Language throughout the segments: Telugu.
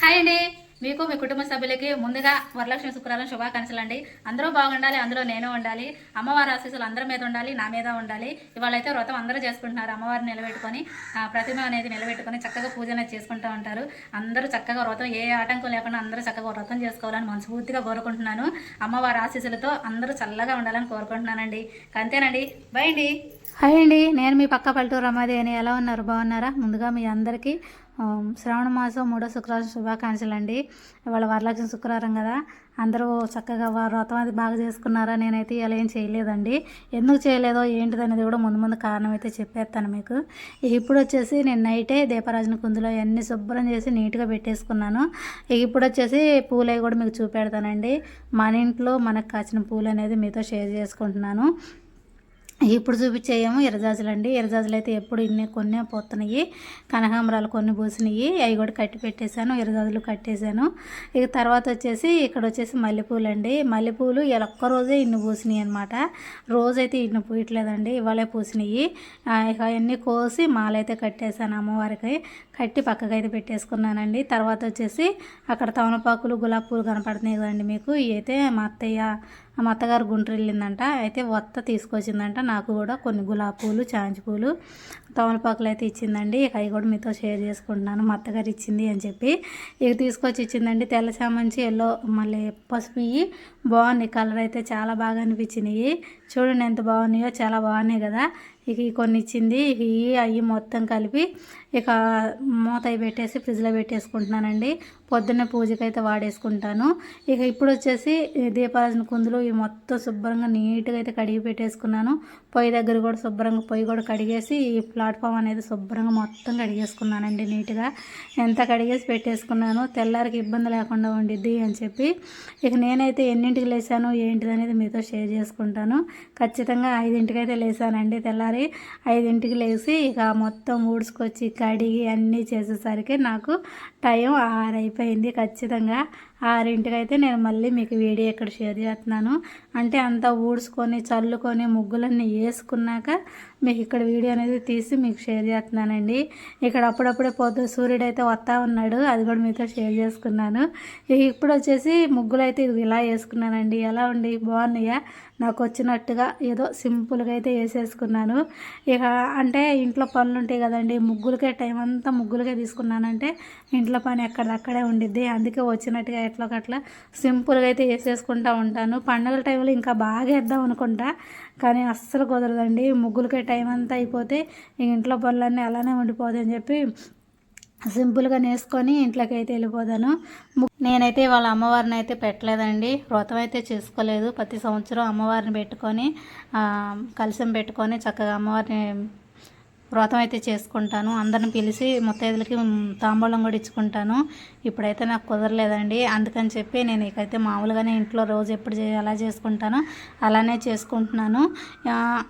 హాయ్ అండి. మీకు మీ కుటుంబ సభ్యులకి ముందుగా వరలక్ష్మి శుక్రవారం శుభాకాంక్షలు అండి. అందరూ బాగుండాలి అందులో నేను ఉండాలి. అమ్మవారి ఆశీస్సులు అందరి మీద ఉండాలి నా మీద ఉండాలి. ఇవాళ అయితే వ్రతం అందరూ చేసుకుంటున్నారు అమ్మవారిని నిలబెట్టుకొని ప్రతిమ అనేది నిలబెట్టుకొని చక్కగా పూజ అనేది చేసుకుంటూ ఉంటారు. అందరూ చక్కగా వ్రతం ఏ ఆటంకం లేకుండా అందరూ చక్కగా వ్రతం చేసుకోవాలని మనస్ఫూర్తిగా కోరుకుంటున్నాను. అమ్మవారి ఆశీస్సులతో అందరూ చల్లగా ఉండాలని కోరుకుంటున్నానండి. అంతేనండి. బై అండి. హాయ్ అండి. నేను మీ పక్క పల్లెటూరు అని. ఎలా ఉన్నారు? బాగున్నారా? ముందుగా మీ అందరికీ శ్రావణ మాసం మూడో శుక్రవారం శుభాకాంక్షలు అండి. ఇవాళ వరలక్ష్మి శుక్రవారం కదా. అందరూ చక్కగా వ్రతం అది బాగా చేసుకున్నారా? నేనైతే ఇలా ఏం చేయలేదండి. ఎందుకు చేయలేదో ఏంటిదనేది కూడా ముందు ముందు కారణం అయితే చెప్పేస్తాను మీకు. ఇప్పుడు వచ్చేసి నేను నైటే దీపరాజన కుందులో అన్ని శుభ్రం చేసి నీట్గా పెట్టేసుకున్నాను. ఇప్పుడు వచ్చేసి పూలు కూడా మీకు చూపెడతానండి. మన ఇంట్లో మనకు కాచిన పూలు అనేది మీతో షేర్ చేసుకుంటున్నాను. ఇప్పుడు చూపించేయేమో ఎర్రజాజులు అండి ఎర్రజాజులు అయితే ఎప్పుడు ఇన్ని కొన్ని పోతున్నాయి. కనకాంబరాలు కొన్ని పూసినాయి. అవి కూడా కట్టి పెట్టేశాను. ఎర్రజాజులు కట్టేశాను. ఇక తర్వాత వచ్చేసి ఇక్కడ వచ్చేసి మల్లెపూలు అండి మల్లెపూలు ఇలా ఒక్క రోజే ఇన్ని పూసినాయి అనమాట రోజైతే ఇన్ని పూయట్లేదండి. ఇవాళే పూసినాయి. ఇక అవన్నీ కోసి మాలైతే కట్టేశాను అమ్మవారికి. కట్టి పక్కకైతే అయితే పెట్టేసుకున్నానండి. తర్వాత వచ్చేసి అక్కడ తమలపాకులు గులాబీ పూలు కనపడుతున్నాయి కదండి మీకు. ఇవి అయితే మా అత్తయ్య మా అత్తగారు గుంటూరు వెళ్ళిందంట. అయితే వత్త తీసుకొచ్చిందంట. నాకు కూడా కొన్ని గులాబీ పూలు చాంచి పూలు తమలపాకులు అయితే ఇచ్చిందండి. ఇక అవి కూడా మీతో షేర్ చేసుకుంటున్నాను. మా అత్తగారు ఇచ్చింది అని చెప్పి ఇక తీసుకొచ్చి ఇచ్చిందండి. తెల్ల చామంచి ఎల్లో మళ్ళీ పసుపు ఇవి. బాగున్నాయి. కలర్ అయితే చాలా బాగా అనిపించినాయి. చూడండి ఎంత బాగున్నాయో. చాలా బాగున్నాయి కదా. ఇక ఈ కొన్ని ఇచ్చింది. ఇక ఇవి అవి మొత్తం కలిపి ఇక మూత పెట్టేసి ఫ్రిడ్జ్లో పెట్టేసుకుంటున్నానండి. పొద్దున్నే పూజకి అయితే వాడేసుకుంటాను. ఇక ఇప్పుడు వచ్చేసి దీపారాజన కుందులు ఇవి మొత్తం శుభ్రంగా నీట్గా అయితే కడిగి పెట్టేసుకున్నాను. పొయ్యి దగ్గర కూడా శుభ్రంగా పొయ్యి కూడా కడిగేసి ఈ ప్లాట్ఫామ్ అనేది శుభ్రంగా మొత్తం కడిగేసుకున్నానండి నీట్గా. ఎంత కడిగేసి పెట్టేసుకున్నాను తెల్లారికి ఇబ్బంది లేకుండా ఉండిద్ది అని చెప్పి ఇక నేనైతే ఎన్నింటికి లేచాను ఏంటిది అనేది మీతో షేర్ చేసుకుంటాను. ఖచ్చితంగా ఐదింటికి అయితే లేసానండి మరి ఐదింటికి లేచి ఇక మొత్తం ఊడ్చుకొచ్చి కడిగి అన్నీ చేసేసరికి నాకు టైం ఆరైపోయింది ఖచ్చితంగా. ఆరింటికి అయితే నేను మళ్ళీ మీకు వీడియో ఇక్కడ షేర్ చేస్తున్నాను. అంటే అంతా ఊడ్చుకొని చల్లుకొని ముగ్గులన్నీ వేసుకున్నాక మీకు ఇక్కడ వీడియో అనేది తీసి మీకు షేర్ చేస్తున్నానండి. ఇక్కడ అప్పుడప్పుడే పొద్దు సూర్యుడు అయితే వస్తా ఉన్నాడు అది కూడా మీతో షేర్ చేసుకున్నాను. ఇక ఇప్పుడు వచ్చేసి ముగ్గులు అయితే ఇది ఇలా వేసుకున్నానండి. ఎలా ఉండి బాగున్నాయా? నాకు వచ్చినట్టుగా ఏదో సింపుల్గా అయితే వేసేసుకున్నాను. ఇక అంటే ఇంట్లో పనులు ఉంటాయి కదండి ముగ్గులకే టైం అంతా ముగ్గులకే తీసుకున్నానంటే ఇంట్లో పని ఎక్కడక్కడే ఉండిద్ది. అందుకే వచ్చినట్టుగా ఎట్లా అట్లా సింపుల్గా అయితే వేసేసుకుంటా ఉంటాను. పండుగల టైంలో ఇంకా బాగా వేద్దాం అనుకుంటా కానీ అస్సలు కుదరదండి. ముగ్గులకే టైం అంతా అయిపోతే ఇంట్లో పనులన్నీ అలానే ఉండిపోదని చెప్పి సింపుల్గా నేసుకొని ఇంట్లోకి అయితే వెళ్ళిపోతాను నేనైతే వాళ్ళ అమ్మవారిని అయితే పెట్టలేదండి. వ్రతం అయితే చేసుకోలేదు. ప్రతి సంవత్సరం అమ్మవారిని పెట్టుకొని ఆ, కలశం పెట్టుకొని చక్కగా అమ్మవారిని వ్రతం అయితే చేసుకుంటాను. అందరిని పిలిచి ముత్తైదులకి తాంబూలం కూడా ఇచ్చుకుంటాను. ఇప్పుడైతే నాకు కుదరలేదండి. అందుకని చెప్పి నేను ఇకైతే మామూలుగానే ఇంట్లో రోజు ఎప్పుడు చే- ఎలా చేసుకుంటానో అలానే చేసుకుంటున్నాను.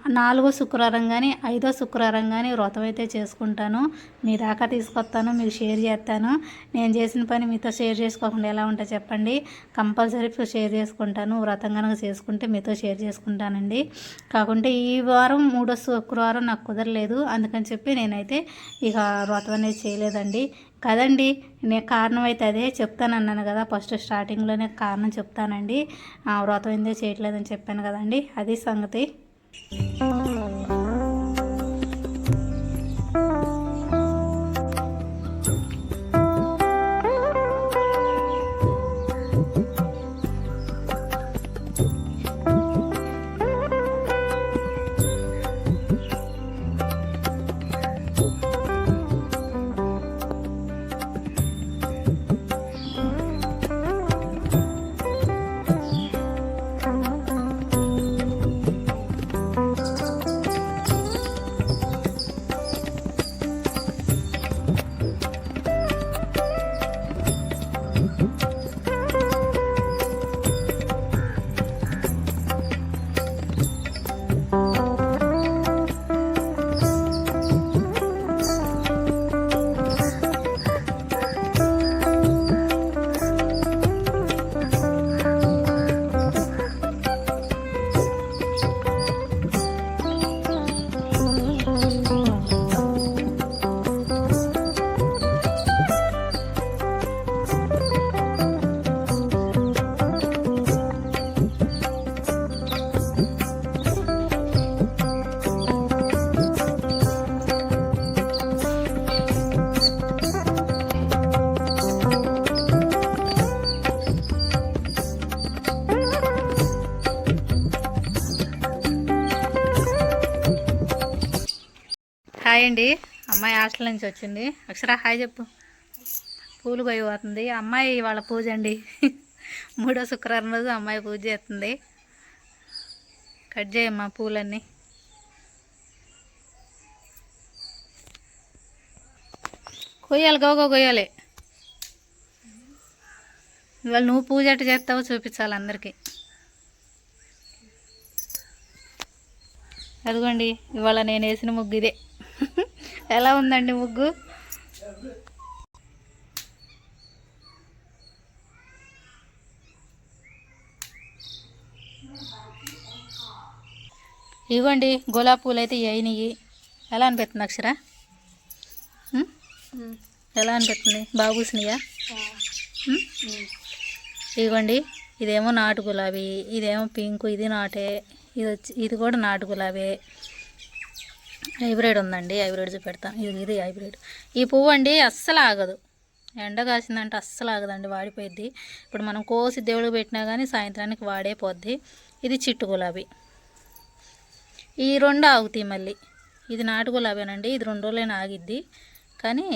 నాలుగో శుక్రవారం కానీ ఐదో శుక్రవారం కానీ వ్రతం అయితే చేసుకుంటాను. మీ దాకా తీసుకొస్తాను మీకు షేర్ చేస్తాను. నేను చేసిన పని మీతో షేర్ చేసుకోకుండా ఎలా ఉంటా చెప్పండి. కంపల్సరీ షేర్ చేసుకుంటాను. వ్రతం కనుక చేసుకుంటే మీతో షేర్ చేసుకుంటానండి. కాకుంటే ఈ వారం మూడో శుక్రవారం నాకు కుదరలేదు. అందుకని అందుకని చెప్పి నేనైతే ఇక వ్రతం అనేది చేయలేదండి. కదండి నేను కారణం అయితే అదే చెప్తానన్నాను కదా ఫస్ట్ స్టార్టింగ్లోనే కారణం చెప్తానండి. ఆ వ్రతం ఏందో చేయట్లేదని చెప్పాను కదండి అది సంగతి. హాయ్ అండి. అమ్మాయి హాస్టల్ నుంచి వచ్చింది. అక్షర హాయ్ చెప్పు. పూలు పోయిపోతుంది. అమ్మాయి వాళ్ళ పూజ అండి. మూడో శుక్రవారం రోజు అమ్మాయి పూజ చేస్తుంది. కట్ చేయమ్మా పూలన్నీ. కొయ్యాలి గోగో కొయ్యాలి. ఇవాళ నువ్వు పూజ ఎట్ట చేస్తావో చూపించాలి అందరికీ. అదిగోండి ఇవాళ నేను వేసిన ముగ్గు ఇదే. ఎలా ఉందండి ముగ్గు? ఇవ్వండి గులాబీ పూలు అయితే అయినాయి. ఎలా అనిపిస్తుంది అక్షర? ఎలా అనిపిస్తుంది? బాగా పూసినాయా ఉం? ఇదిగోండి ఇదేమో నాటు గులాబీ ఇదేమో పింక్ ఇది నాటే. ఇది వచ్చి ఇది కూడా నాటు గులాబీ. హైబ్రిడ్ ఉందండి హైబ్రిడ్ చూపెడతాను ఇది ఇది హైబ్రిడ్. ఈ పువ్వు అండి అస్సలు ఆగదు. ఎండ కాసిందంటే అస్సలు ఆగదండి వాడిపోయిద్ది. ఇప్పుడు మనం కోసి దేవుడికి పెట్టినా కానీ సాయంత్రానికి వాడే పోద్ది. ఇది చిట్టు గులాబీ. ఈ రెండు ఆగుతాయి మళ్ళీ. ఇది నాటు గులాబీనండి ఇది రెండు రోజులైనా ఆగిద్ది. కానీ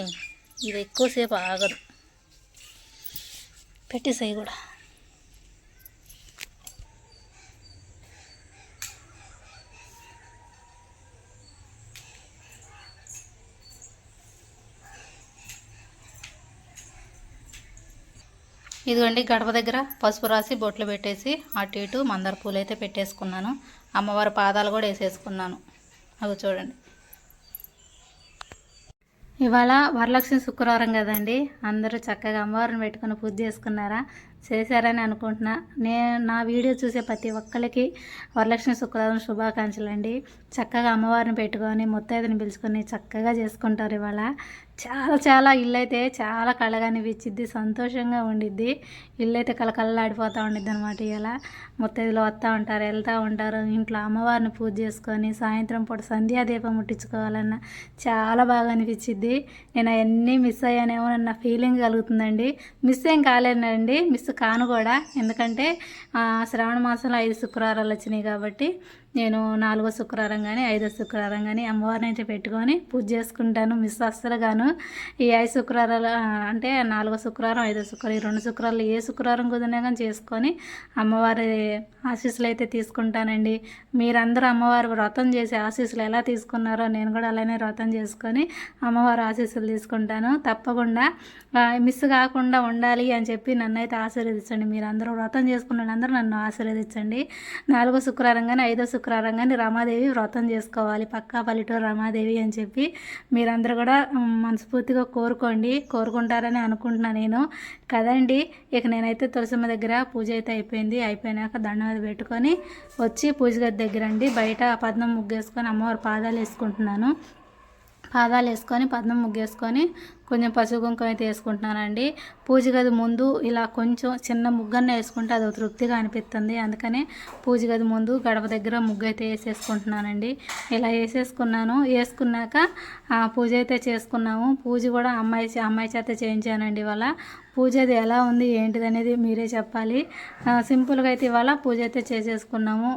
ఇది ఎక్కువసేపు ఆగదు. పెట్టేసాయి కూడా. ఇదిగోండి గడప దగ్గర పసుపు రాసి బొట్లు పెట్టేసి అటు ఇటు మందార పూలు అయితే పెట్టేసుకున్నాను. అమ్మవారి పాదాలు కూడా వేసేసుకున్నాను. అవి చూడండి. ఇవాళ వరలక్ష్మి శుక్రవారం కదండి. అందరూ చక్కగా అమ్మవారిని పెట్టుకుని పూజ చేసుకున్నారా? చేశారని అనుకుంటున్నా. నేను నా వీడియో చూసే ప్రతి ఒక్కరికి వరలక్ష్మి శుక్రవారం శుభాకాంక్షలు అండి చక్కగా అమ్మవారిని పెట్టుకొని ముత్తైదుని పిలుచుకొని చక్కగా చేసుకుంటారు ఇవాళ. చాలా చాలా ఇల్లు అయితే చాలా కళగా అనిపించిద్ది సంతోషంగా ఉండిద్ది. ఇల్లు అయితే కలకల్లాడిపోతూ ఉండిద్ది అనమాట ఇలా ముత్తైదులు వస్తూ ఉంటారు వెళ్తూ ఉంటారు ఇంట్లో అమ్మవారిని పూజ చేసుకొని సాయంత్రం పూట సంధ్యాదీపం ముట్టించుకోవాలన్న చాలా బాగా అనిపించిద్ది. నేను అవన్నీ మిస్ అయ్యానేమో అన్న ఫీలింగ్ కలుగుతుందండి. మిస్ ఏం కాలేనండి మిస్ కాను కూడా. ఎందుకంటే శ్రావణ మాసంలో ఐదు శుక్రవారాలు వచ్చినాయి కాబట్టి నేను నాలుగో శుక్రవారం కానీ ఐదో శుక్రవారం కానీ అమ్మవారిని అయితే పెట్టుకొని పూజ చేసుకుంటాను మిస్ అస్సలుగాను. ఈ ఐదు శుక్రవారాలు అంటే నాలుగో శుక్రవారం ఐదో శుక్రవారం ఈ రెండు శుక్రవారాలు ఏ శుక్రవారం కుదిరినా కానీ చేసుకొని అమ్మవారి ఆశీస్సులు అయితే తీసుకుంటానండి. మీరందరూ అమ్మవారి వ్రతం చేసి ఆశీస్సులు ఎలా తీసుకున్నారో నేను కూడా అలానే వ్రతం చేసుకొని అమ్మవారి ఆశీస్సులు తీసుకుంటాను. తప్పకుండా మిస్ కాకుండా ఉండాలి అని చెప్పి నన్ను అయితే ఆశీర్వదించండి. మీరు అందరూ వ్రతం చేసుకున్న అందరూ నన్ను ఆశీర్వదించండి. నాలుగో శుక్రవారం కానీ ఐదో శుక్రవారం కానీ రమాదేవి వ్రతం చేసుకోవాలి. పక్కా పల్లెటూరు రమాదేవి అని చెప్పి మీరందరూ కూడా మనస్ఫూర్తిగా కోరుకోండి. కోరుకుంటారని అనుకుంటున్నాను నేను. కదండి ఇక నేనైతే తులసమ్మ దగ్గర పూజ అయితే అయిపోయింది. అయిపోయినాక దండం అది పెట్టుకొని వచ్చి పూజ గది దగ్గర అండి. బయట పద్మం ముగ్గేసుకొని అమ్మవారి పాదాలు వేసుకుంటున్నాను. పాదాలు వేసుకొని పద్మం ముగ్గేసుకొని కొంచెం పసుపు కుంకుమ అయితే వేసుకుంటున్నానండి. పూజ గది ముందు ఇలా కొంచెం చిన్న ముగ్గన్న వేసుకుంటే అది తృప్తిగా అనిపిస్తుంది. అందుకనే పూజ గది ముందు గడప దగ్గర ముగ్గు అయితే వేసేసుకుంటున్నానండి. ఇలా వేసేసుకున్నాను. వేసుకున్నాక పూజ అయితే చేసుకున్నాము. పూజ కూడా అమ్మాయి చే- అమ్మాయి చేత చేయించానండి ఇవాళ. పూజ అది ఎలా ఉంది ఏంటిది అనేది మీరే చెప్పాలి. సింపుల్గా అయితే ఇవాళ పూజ అయితే చేసేసుకున్నాము.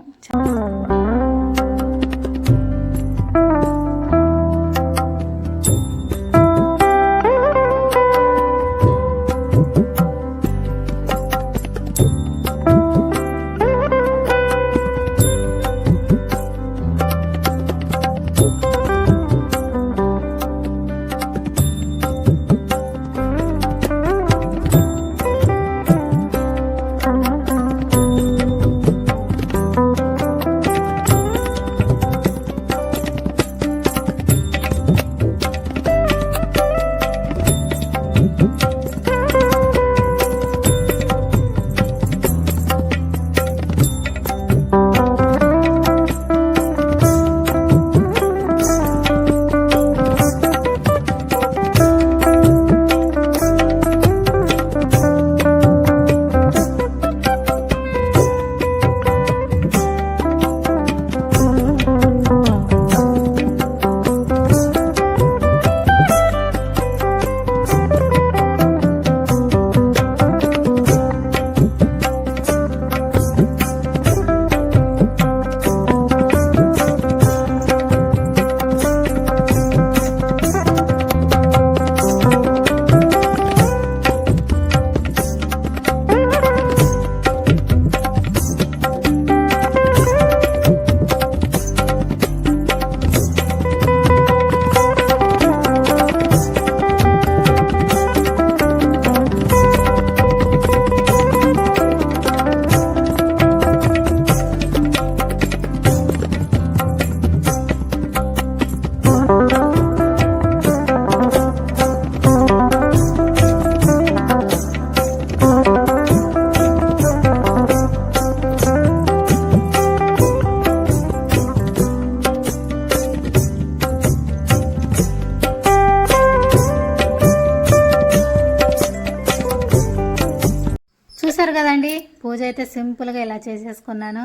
చేసేసుకున్నాను.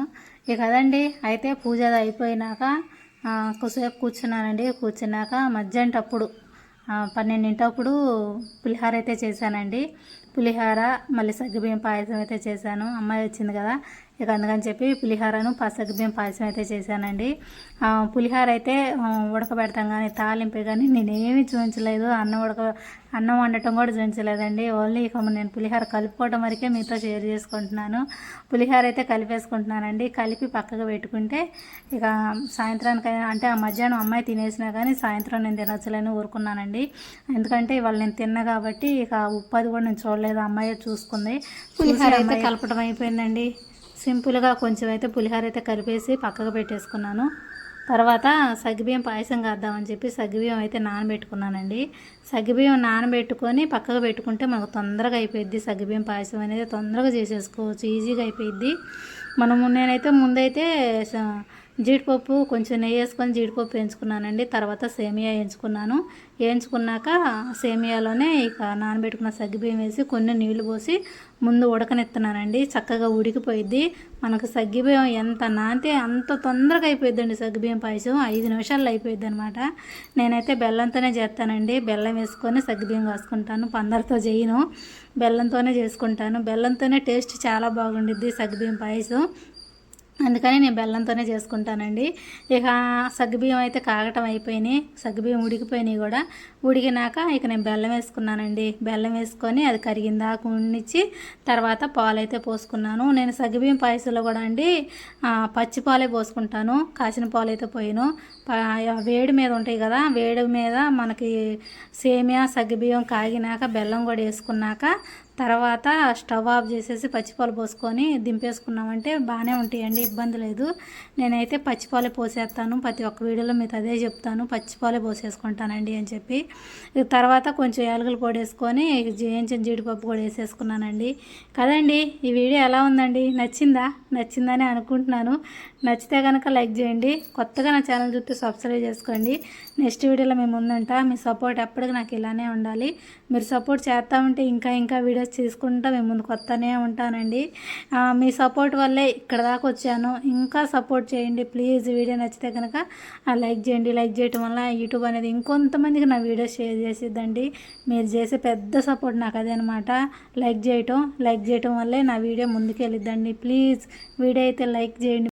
ఇక కదండి అయితే పూజ అది అయిపోయినాక కొద్దిసేపు కూర్చున్నానండి. కూర్చున్నాక మధ్యాహ్నటప్పుడు ఆ, పన్నెండింటప్పుడు పులిహార అయితే చేశానండి. పులిహార మళ్ళీ సగ్గుబియ్యం పాయసం అయితే చేశాను. అమ్మాయి వచ్చింది కదా ఇక అందుకని చెప్పి పులిహారను ప- సగ్గుబియ్యం పాయసం అయితే చేశానండి. పులిహార అయితే ఉడకబెడతాం కానీ తాలింపు కానీ నేనేమి చూపించలేదు అన్నం ఉడక అన్నం వండటం కూడా చూపించలేదండి ఓన్లీ ఇక నేను పులిహార కలుపుకోవడం వరకే మీతో షేర్ చేసుకుంటున్నాను. పులిహార అయితే కలిపేసుకుంటున్నానండి. కలిపి పక్కకు పెట్టుకుంటే ఇక సాయంత్రానికి అంటే ఆ మధ్యాహ్నం అమ్మాయి తినేసినా కానీ సాయంత్రం నేను తినొచ్చలేని ఊరుకున్నానండి. ఎందుకంటే ఇవాళ నేను తిన్నా కాబట్టి ఇక ఉప్పు అది కూడా నేను చూడలేదు. అమ్మాయి చూసుకుంది. పులిహార అయితే కలపడం అయిపోయిందండి. సింపుల్గా కొంచెం అయితే పులిహార అయితే కలిపేసి పక్కకు పెట్టేసుకున్నాను. తర్వాత సగ్గుబియ్యం పాయసం కాద్దామని చెప్పి సగ్గుబియ్యం అయితే నానబెట్టుకున్నానండి. సగ్గుబియ్యం నానబెట్టుకొని పక్కకు పెట్టుకుంటే మనకు తొందరగా అయిపోయింది సగ్గుబియ్యం పాయసం అనేది తొందరగా చేసేసుకోవచ్చు. ఈజీగా అయిపోయింది మనము నేనైతే ముందైతే జీడిపప్పు కొంచెం నెయ్యి వేసుకొని జీడిపప్పు వేయించుకున్నానండి. తర్వాత సేమియా వేయించుకున్నాను. వేయించుకున్నాక సేమియాలోనే ఇక నానబెట్టుకున్న సగ్గుబియ్యం వేసి కొన్ని నీళ్ళు పోసి ముందు ఉడకనెత్తున్నానండి. చక్కగా ఉడికిపోయిద్ది. మనకు సగ్గుబియ్యం ఎంత నాంతే అంత తొందరగా అయిపోయిద్దండి సగ్గుబియ్యం పాయసం. ఐదు నిమిషాల్లో అయిపోయిద్ది అనమాట నేనైతే బెల్లంతోనే చేస్తానండి. బెల్లం వేసుకొని సగ్గుబియ్యం కాసుకుంటాను. పందరితో చేయను బెల్లంతోనే చేసుకుంటాను. బెల్లంతోనే టేస్ట్ చాలా బాగుండిద్ది సగ్గుబియ్యం పాయసం. అందుకని నేను బెల్లంతోనే చేసుకుంటానండి. ఇక సగ్గుబియ్యం అయితే కాగటం అయిపోయినాయి. సగ్గుబియ్యం ఉడికిపోయినాయి కూడా. ఉడికినాక ఇక నేను బెల్లం వేసుకున్నానండి. బెల్లం వేసుకొని అది కరిగిందాక ఉండిచ్చి తర్వాత పాలు అయితే పోసుకున్నాను. నేను సగ్గుబియ్యం పాయసంలో కూడా అండి పచ్చి పాలే పోసుకుంటాను. కాసిన పాలు అయితే వేడి మీద ఉంటాయి కదా వేడి మీద మనకి సేమియా సగ్గుబియ్యం కాగినాక బెల్లం కూడా వేసుకున్నాక తర్వాత స్టవ్ ఆఫ్ చేసేసి పచ్చిపాలు పోసుకొని దింపేసుకున్నామంటే బాగానే ఉంటాయండి ఇబ్బంది లేదు. నేనైతే పచ్చిపాలే పోసేస్తాను ప్రతి ఒక్క వీడియోలో మీకు అదే చెప్తాను పచ్చిపాలే పోసేసుకుంటానండి అని చెప్పి. తర్వాత కొంచెం యాలకులు పొడి వేసుకొని వేయించిన జీడిపప్పు కూడా వేసేసుకున్నానండి. కదండి ఈ వీడియో ఎలా ఉందండి? నచ్చిందా? నచ్చిందని అనుకుంటున్నాను. నచ్చితే కనుక లైక్ చేయండి. కొత్తగా నా ఛానల్ చుట్టూ సబ్స్క్రైబ్ చేసుకోండి. నెక్స్ట్ వీడియోలో మేము ఉందంట. మీ సపోర్ట్ ఎప్పటికీ నాకు ఇలానే ఉండాలి. మీరు సపోర్ట్ చేస్తూ ఉంటే ఇంకా ఇంకా వీడియోస్ తీసుకుంటా మేము ముందుకు వస్తూనే ఉంటానండి. మీ సపోర్ట్ వల్లే ఇక్కడ దాకా వచ్చాను. ఇంకా సపోర్ట్ చేయండి. ప్లీజ్ వీడియో నచ్చితే కనుక ఆ లైక్ చేయండి. లైక్ చేయటం వల్ల యూట్యూబ్ అనేది ఇంకొంతమందికి నా వీడియో షేర్ చేసిద్దండి. మీరు చేసే పెద్ద సపోర్ట్ నాకు అదే అనమాట లైక్ చేయటం లైక్ చేయటం వల్లే నా వీడియో ముందుకు వెళ్ళిద్దండి ప్లీజ్ వీడియో అయితే లైక్ చేయండి.